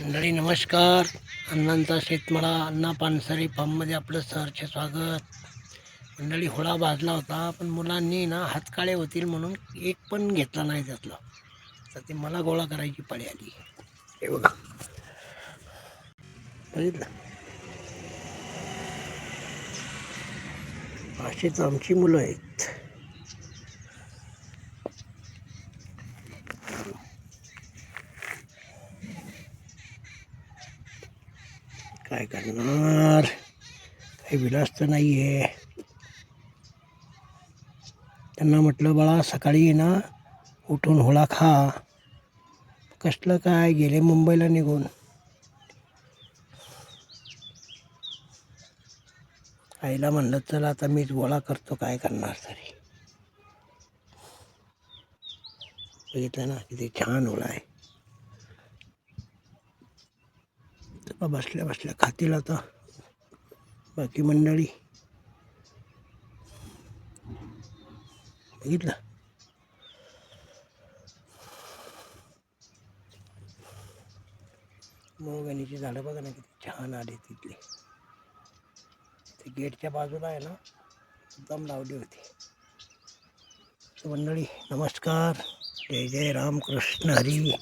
मंडळी नमस्कार. अण्णांचा शेतमळा अण्णा पानसरे फार्ममध्ये आपलं सहर्ष स्वागत. मंडळी होळा भाजला होता पण मुलांनी ना हातकाळे होतील म्हणून एक पण घेतला नाही त्यातला. तर ते मला गोळा करायची पाळी आली. हे बघा. बघितलं? अशीच आमची मुलं आहेत. काय करणार? काही विलास तर नाही आहे त्यांना म्हटलं बाळा सकाळी ना उठून होळा खा. कसलं काय? गेले मुंबईला निघून. आईला म्हणलं चला आता मीच गोळा करतो काय करणार तरी. बघितलं ना किती छान होळा आहे तर बसल्या बसल्या. खातील आता. बाकी मंडळी. बघितलं? मोगणीची झाडं बघा ना किती छान आली तिथली. ते गेटच्या बाजूला आहे ना एकदम लावली होती. मंडळी नमस्कार. जय जय रामकृष्ण. हरी.